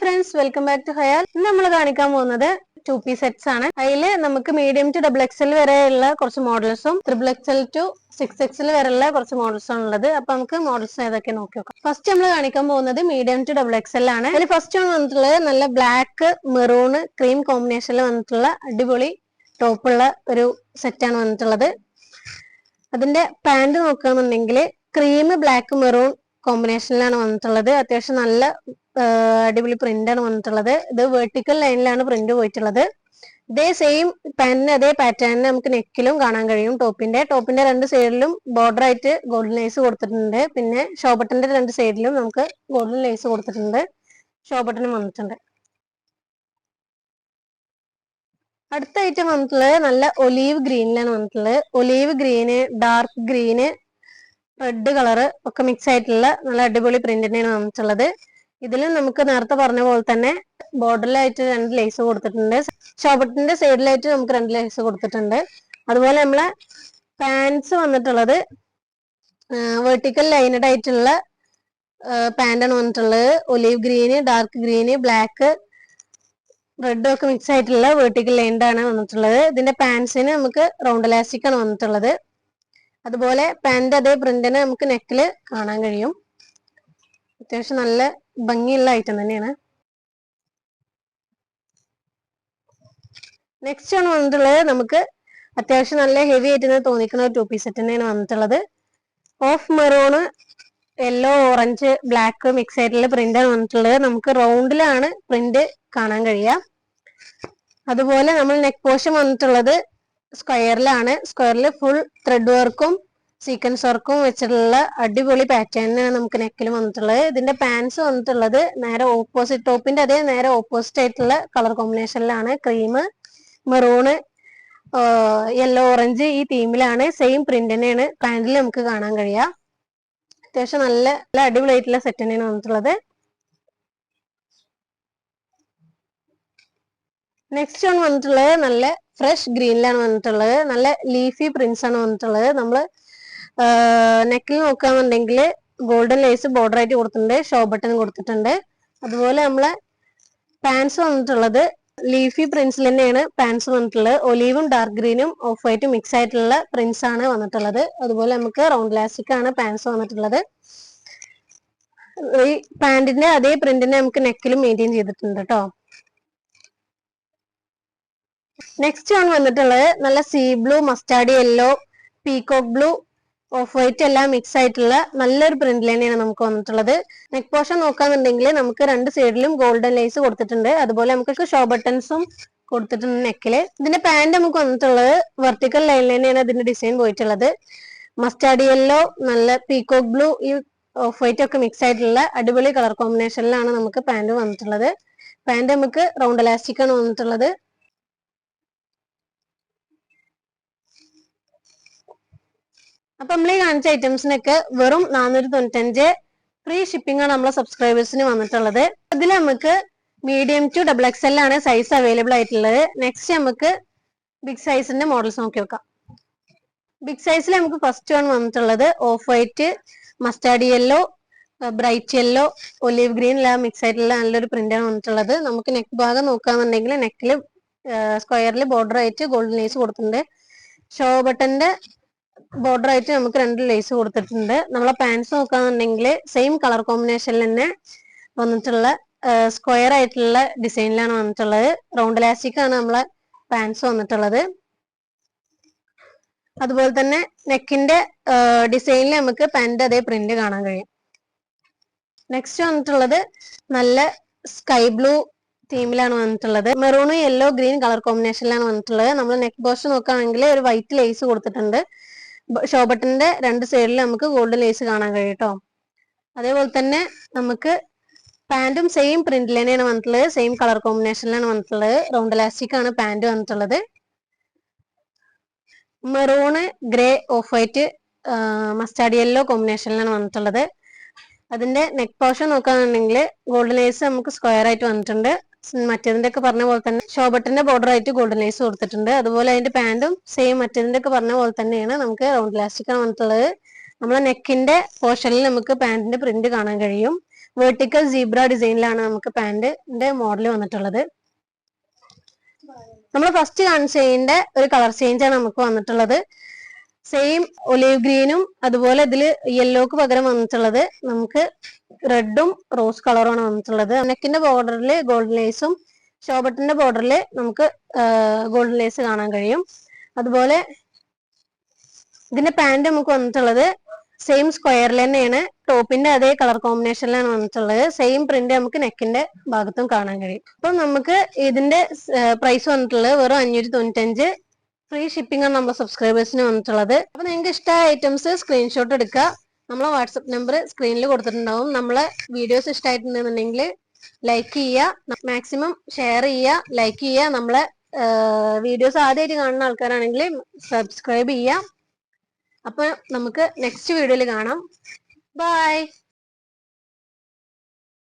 Friends welcome back to Hayal ഇന്ന് നമ്മൾ കാണിക്കാൻ പോകുന്നത് ടു പി സെറ്റ്സ് ആണ്. അതിൽ നമുക്ക് മീഡിയം ടു ഡബിൾ എക്സൽ വരെയുള്ള കുറച്ച് മോഡൽസും triple XL to six XL വരെയുള്ള കുറച്ച് മോഡൽസ് ആണ് ഉള്ളത്. അപ്പൊ നമുക്ക് മോഡൽസ് ഏതൊക്കെ നോക്കി നോക്കാം. ഫസ്റ്റ് നമ്മൾ കാണിക്കാൻ പോകുന്നത് മീഡിയം ടു ഡബിൾ എക്സൽ ആണ്. അതിൽ ഫസ്റ്റ് ആണ് വന്നിട്ടുള്ളത് നല്ല ബ്ലാക്ക് മെറൂൺ ക്രീം കോമ്പിനേഷനിൽ വന്നിട്ടുള്ള അടിപൊളി ടോപ്പുള്ള ഒരു സെറ്റാണ് വന്നിട്ടുള്ളത്. അതിന്റെ പാന്റ് നോക്കുകയാണെന്നുണ്ടെങ്കിൽ ക്രീം ബ്ലാക്ക് മെറൂൺ കോമ്പിനേഷനിലാണ് വന്നിട്ടുള്ളത്. അത്യാവശ്യം നല്ല അടിപൊളി പ്രിന്റ് ആണ് വന്നിട്ടുള്ളത്. ഇത് വെർട്ടിക്കൽ ലൈനിലാണ് പ്രിന്റ് പോയിട്ടുള്ളത്. ഇതേ സെയിം പാനിന് അതേ പാറ്റേണിന് നമുക്ക് നെക്കിലും കാണാൻ കഴിയും. ടോപ്പിന്റെ ടോപ്പിന്റെ രണ്ട് സൈഡിലും ബോർഡർ ആയിട്ട് ഗോൾഡൻ ലേസ് കൊടുത്തിട്ടുണ്ട്. പിന്നെ ഷോബട്ടന്റെ രണ്ട് സൈഡിലും നമുക്ക് ഗോൾഡൻ ലേസ് കൊടുത്തിട്ടുണ്ട്. ഷോബട്ടനും വന്നിട്ടുണ്ട്. അടുത്ത ഐറ്റം വന്നിട്ടുള്ളത് നല്ല ഒലീവ് ഗ്രീനിലാണ് വന്നിട്ടുള്ളത്. Olive green dark green red colour ഒക്കെ മിക്സ് ആയിട്ടുള്ള നല്ല അടിപൊളി പ്രിന്റിനാണ് വന്നിട്ടുള്ളത്. ഇതിലും നമുക്ക് നേരത്തെ പറഞ്ഞ പോലെ തന്നെ ബോർഡറിലായിട്ട് രണ്ട് ലേസ് കൊടുത്തിട്ടുണ്ട്. ഷോബട്ടിന്റെ സൈഡിലായിട്ട് നമുക്ക് രണ്ട് ലേസ് കൊടുത്തിട്ടുണ്ട്. അതുപോലെ നമ്മളെ പാൻസ് വന്നിട്ടുള്ളത് വെർട്ടിക്കൽ ലൈനഡ് ആയിട്ടുള്ള പാന്റാണ് വന്നിട്ടുള്ളത്. Olive green dark green black റെഡും ഒക്കെ മിക്സ് ആയിട്ടുള്ള വെർട്ടിക്കൽ ലൈൻഡ് ആണ് വന്നിട്ടുള്ളത്. ഇതിന്റെ പാൻസിന് നമുക്ക് റൗണ്ട് ഇലാസ്റ്റിക് ആണ് വന്നിട്ടുള്ളത്. അതുപോലെ പാന്റ് അതേ പ്രിന്റിന് നമുക്ക് നെക്കിൽ കാണാൻ കഴിയും. അത്യാവശ്യം നല്ല ഭംഗിയുള്ള ഐറ്റം തന്നെയാണ്. നെക്സ്റ്റ് ആണ് വന്നിട്ടുള്ളത് നമുക്ക് അത്യാവശ്യം നല്ല ഹെവി ആയിട്ട് തോന്നിക്കുന്ന ഒരു ടു പീസ് സെറ്റ് തന്നെയാണ് വന്നിട്ടുള്ളത്. Off maroon yellow orange black mix ആയിട്ടുള്ള പ്രിന്റ് ആണ് വന്നിട്ടുള്ളത്. നമുക്ക് റൗണ്ടിലാണ് പ്രിന്റ് കാണാൻ കഴിയുക. അതുപോലെ നമ്മൾ നെക്ക് പോഷൻ വന്നിട്ടുള്ളത് സ്ക്വയറിലാണ് സ്ക്വയറിൽ ഫുൾ ത്രെഡ് വർക്കും സീക്വൻസ് വർക്കും വെച്ചിട്ടുള്ള അടിപൊളി പാറ്റേണിനാണ് നമുക്ക് നെക്കിൽ വന്നിട്ടുള്ളത്. ഇതിന്റെ പാൻസ് വന്നിട്ടുള്ളത് നേരെ ഓപ്പോസിറ്റ് ടോപ്പിന്റെ അതേ നേരെ ഓപ്പോസിറ്റ് ആയിട്ടുള്ള കളർ കോമ്പിനേഷനിലാണ് ക്രീം മെറൂണ് യെല്ലോ ഓറഞ്ച് ഈ തീമിലാണ് സെയിം പ്രിന്റ് തന്നെയാണ്. പാൻറിൽ നമുക്ക് കാണാൻ കഴിയുക അത്യാവശ്യം നല്ല നല്ല അടിപൊളിയായിട്ടുള്ള സെറ്റ് തന്നെയാണ് വന്നിട്ടുള്ളത്. നെക്സ്റ്റ് ആണ് വന്നിട്ടുള്ളത് നല്ല ഫ്രഷ് ഗ്രീനിലാണ് വന്നിട്ടുള്ളത്. നല്ല ലീഫി പ്രിന്റ്സ് ആണ് വന്നിട്ടുള്ളത്. നമ്മൾ നെക്കിൽ നോക്കുകയാണെന്നുണ്ടെങ്കിൽ ഗോൾഡൻ ലേസ് ബോർഡർ ആയിട്ട് കൊടുത്തിട്ടുണ്ട് ഷോ ബട്ടൺ കൊടുത്തിട്ടുണ്ട്. അതുപോലെ നമ്മളെ പാൻസ് വന്നിട്ടുള്ളത് ലീഫി പ്രിൻസിൽ തന്നെയാണ് പാൻസ് വന്നിട്ടുള്ളത്. ഒലീവും ഡാർക്ക് ഗ്രീനും ഓഫ് വൈറ്റും മിക്സ് ആയിട്ടുള്ള പ്രിൻസ് ആണ് വന്നിട്ടുള്ളത്. അതുപോലെ നമുക്ക് റൗണ്ട് ലാസ്റ്റിക് ആണ് പാൻസ് വന്നിട്ടുള്ളത്. ഈ പാന്റിന്റെ അതേ പ്രിന്റിനെ നമുക്ക് നെക്കിലും മെയിന്റെയിൻ ചെയ്തിട്ടുണ്ട് കേട്ടോ നെക്സ്റ്റ് ആണ് വന്നിട്ടുള്ളത് നല്ല sea blue mustard yellow peacock blue off white എല്ലാം മിക്സ് ആയിട്ടുള്ള നല്ലൊരു പ്രിന്റ് തന്നെയാണ് നമുക്ക് വന്നിട്ടുള്ളത്. നെക്ക് പോർഷൻ നോക്കാന്നുണ്ടെങ്കിൽ നമുക്ക് രണ്ട് സൈഡിലും ഗോൾഡൻ ലൈസ് കൊടുത്തിട്ടുണ്ട്. അതുപോലെ നമുക്ക് ഷോ ബട്ടൺസും കൊടുത്തിട്ടുണ്ട് നെക്കിൽ ഇതിന്റെ പാന്റ് നമുക്ക് വന്നിട്ടുള്ളത് വെർട്ടിക്കൽ ലൈൻ തന്നെയാണ് ഇതിന്റെ ഡിസൈൻ പോയിട്ടുള്ളത്. മസ്റ്റാർഡ് യെല്ലോ നല്ല പീകോക്ക് ബ്ലൂ ഈ ഓഫ് വൈറ്റ് ഒക്കെ മിക്സ് ആയിട്ടുള്ള അടിപൊളി കളർ കോമ്പിനേഷനിലാണ് നമുക്ക് പാന്റ് വന്നിട്ടുള്ളത്. പാന്റ് നമുക്ക് റൗണ്ട് ഇലാസ്റ്റിക് ആണ് വന്നിട്ടുള്ളത്. അപ്പൊ നമ്മൾ ഈ കാണിച്ച ഐറ്റംസിനൊക്കെ വെറും നാനൂറ്റി തൊണ്ണൂറ്റഞ്ച് ഫ്രീ ഷിപ്പിംഗ് ആണ് നമ്മളെ സബ്സ്ക്രൈബേഴ്സിന് വന്നിട്ടുള്ളത്. അതിൽ നമുക്ക് medium to double X L ആണ് സൈസ് അവൈലബിൾ ആയിട്ടുള്ളത്. നെക്സ്റ്റ് നമുക്ക് ബിഗ് സൈസിന്റെ മോഡൽസ് നോക്കി നോക്കാം. ബിഗ് സൈസിൽ നമുക്ക് ഫസ്റ്റ് വൺ വന്നിട്ടുള്ളത് off white mustard yellow bright yellow olive green എല്ലാം മിക്സ് ആയിട്ടുള്ള നല്ലൊരു പ്രിന്റ് ആണ് വന്നിട്ടുള്ളത്. നമുക്ക് നെക്ക് ഭാഗം നോക്കുകയാണെന്നുണ്ടെങ്കിൽ നെക്കിൽ സ്ക്വയറിൽ ബോർഡർ ആയിട്ട് ഗോൾഡൻ ലേസ് കൊടുത്തിട്ടുണ്ട്. ഷോ ബട്ടന്റെ ബോർഡർ ആയിട്ട് നമുക്ക് രണ്ട് ലേസ് കൊടുത്തിട്ടുണ്ട്. നമ്മളെ പാൻസ് നോക്കുകയാണെന്നുണ്ടെങ്കിൽ സെയിം കളർ കോമ്പിനേഷനിൽ തന്നെ വന്നിട്ടുള്ള സ്ക്വയർ ആയിട്ടുള്ള ഡിസൈനിലാണ് വന്നിട്ടുള്ളത്. റൗണ്ട് ഇലാസ്റ്റിക് ആണ് നമ്മളെ പാൻസ് വന്നിട്ടുള്ളത്. അതുപോലെ തന്നെ നെക്കിന്റെ ഡിസൈനിൽ നമുക്ക് പാന്റ് അതേ പ്രിന്റ് കാണാൻ കഴിയും. നെക്സ്റ്റ് വന്നിട്ടുള്ളത് നല്ല സ്കൈ ബ്ലൂ തീമിലാണ് വന്നിട്ടുള്ളത്. മെറൂൺ യെല്ലോ ഗ്രീൻ കളർ കോമ്പിനേഷനിലാണ് വന്നിട്ടുള്ളത്. നമ്മൾ നെക്ക് ബോസ് നോക്കുകയാണെങ്കിൽ ഒരു വൈറ്റ് ലേസ് കൊടുത്തിട്ടുണ്ട്. ഷോ ബട്ടണിന്റെ രണ്ട് സൈഡിൽ നമുക്ക് ഗോൾഡൻ ലേസ് കാണാൻ കഴിയും കേട്ടോ അതേപോലെ തന്നെ നമുക്ക് പാന്റും സെയിം പ്രിന്റിൽ തന്നെയാണ് വന്നിട്ടുള്ളത്. സെയിം കളർ കോമ്പിനേഷനിലാണ് വന്നിട്ടുള്ളത്. റൗണ്ട് ഇലാസ്റ്റിക് ആണ് പാന്റ് വന്നിട്ടുള്ളത്. Maroon grey off white mustard yellow കോമ്പിനേഷനിലാണ് വന്നിട്ടുള്ളത്. അതിന്റെ നെക്ക് പോർഷൻ നോക്കുകയാണെന്നുണ്ടെങ്കിൽ ഗോൾഡൻ ലേസ് നമുക്ക് സ്ക്വയർ ആയിട്ട് വന്നിട്ടുണ്ട്. മറ്റേതിന്റെ ഒക്കെ പറഞ്ഞ പോലെ തന്നെ ഷോബട്ടിന്റെ ബോർഡർ ആയിട്ട് ഗോൾഡൻ ലൈസ് കൊടുത്തിട്ടുണ്ട്. അതുപോലെ അതിന്റെ പാന്റും സെയിം മറ്റേതിന്റെ ഒക്കെ പറഞ്ഞ പോലെ തന്നെയാണ് നമുക്ക് റൗണ്ട് ഇലാസ്റ്റിക് ആണ് വന്നിട്ടുള്ളത്. നമ്മളെ നെക്കിന്റെ പോർഷനിൽ നമുക്ക് പാന്റിന്റെ പ്രിന്റ് കാണാൻ കഴിയും. വെർട്ടിക്കൽ സീബ്ര ഡിസൈനിലാണ് നമുക്ക് പാന്റിന്റെ മോഡൽ വന്നിട്ടുള്ളത്. നമ്മൾ ഫസ്റ്റ് കാണിച്ചതിന്റെ ഒരു കളർ ചേഞ്ച് ആണ് നമുക്ക് വന്നിട്ടുള്ളത്. സെയിം ഒലീവ് ഗ്രീനും അതുപോലെ ഇതിൽ യെല്ലോക്ക് പകരം വന്നിട്ടുള്ളത് നമുക്ക് റെഡും റോസ് കളറുമാണ് വന്നിട്ടുള്ളത്. നെക്കിന്റെ ബോർഡറിൽ ഗോൾഡൻ ലേസും ഷോബട്ടിന്റെ ബോർഡറിൽ നമുക്ക് ഗോൾഡൻ ലേസ് കാണാൻ കഴിയും. അതുപോലെ ഇതിന്റെ പാന്റ് നമുക്ക് വന്നിട്ടുള്ളത് സെയിം സ്ക്വയറിൽ തന്നെയാണ്. ടോപ്പിന്റെ അതേ കളർ കോമ്പിനേഷനിലാണ് വന്നിട്ടുള്ളത്. സെയിം പ്രിന്റ് നമുക്ക് നെക്കിന്റെ ഭാഗത്തും കാണാൻ കഴിയും. അപ്പം നമുക്ക് ഇതിന്റെ പ്രൈസ് വന്നിട്ടുള്ളത് വെറും അഞ്ഞൂറ്റി തൊണ്ണൂറ്റഞ്ച് ഫ്രീ ഷിപ്പിംഗ് ആണ് നമ്മുടെ സബ്സ്ക്രൈബേഴ്സിന് വന്നിട്ടുള്ളത്. അപ്പൊ നിങ്ങൾക്ക് ഇഷ്ടമായ ഐറ്റംസ് സ്ക്രീൻഷോട്ട് എടുക്കുക. നമ്മളെ വാട്സപ്പ് നമ്പർ സ്ക്രീനിൽ കൊടുത്തിട്ടുണ്ടാവും. നമ്മളെ വീഡിയോസ് ഇഷ്ടമായിട്ടുണ്ടെന്നുണ്ടെങ്കിൽ ലൈക്ക് ചെയ്യുക. മാക്സിമം ഷെയർ ചെയ്യുക. ലൈക്ക് ചെയ്യുക. നമ്മളെ വീഡിയോസ് ആദ്യമായിട്ട് കാണുന്ന ആൾക്കാരാണെങ്കിൽ സബ്സ്ക്രൈബ് ചെയ്യുക. അപ്പൊ നമുക്ക് നെക്സ്റ്റ് വീഡിയോയിൽ കാണാം. ബൈ